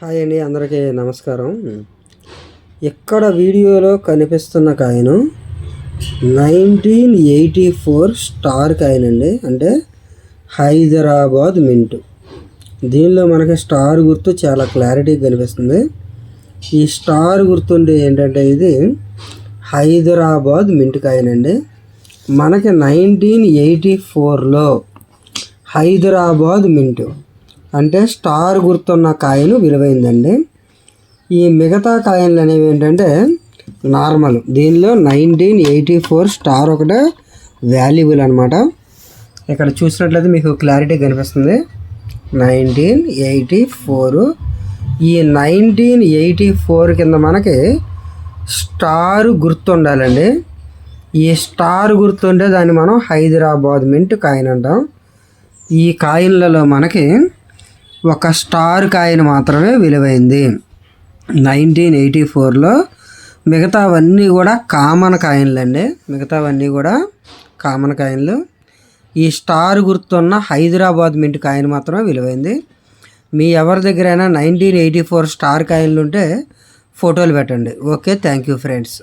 Hi అండి అందరికీ నమస్కారం. ఇక్కడ వీడియోలో కనిపిస్తున్న కాయను nineteen eighty four star coin అండి అంటే హైదరాబాద్ మింట్. దీనిలో మనకి స్టార్ గుర్తు చాలా క్లారిటీగా కనిపిస్తుంది. ఈ స్టార్ గుర్తుండే ఏంటంటే ఇది హైదరాబాద్ మింట్ కాయిన్ అండి మనకి నైన్టీన్ ఎయిటీ ఫోర్లో హైదరాబాద్ మింటు. అంటే స్టార్ గుర్తున్న కాయను విలువైందండి. ఈ మిగతా కాయలు అనేవి ఏంటంటే నార్మల్. దీనిలో నైన్టీన్ ఎయిటీ ఫోర్ స్టార్ ఒకటే వాల్యుబుల్ అనమాట ఇక్కడ చూసినట్లయితే మీకు క్లారిటీ కనిపిస్తుంది. Nineteen eighty four. ఈ నైన్టీన్ ఎయిటీ ఫోర్ కింద మనకి స్టార్ గుర్తు ఉండాలండి ఈ స్టార్ గుర్తుంటే దాన్ని మనం హైదరాబాద్ మింట్ కాయిన్ అంటాం ఈ కాయిన్లలో మనకి ఒక స్టార్ కాయిన్ మాత్రమే విలువైంది. నైన్టీన్ ఎయిటీ ఫోర్లో మిగతావన్నీ కూడా కామన్ కాయిన్లు అండి మిగతావన్నీ కూడా కామన్ కాయిన్లు. ఈ స్టార్ గుర్తున్న హైదరాబాద్ మింట్ కాయిన్ మాత్రమే విలువైంది. మీ ఎవరి దగ్గరైనా నైన్టీన్ ఎయిటీ ఫోర్ స్టార్ కాయిన్లు ఉంటే ఫోటోలు పెట్టండి. Okay thank you friends.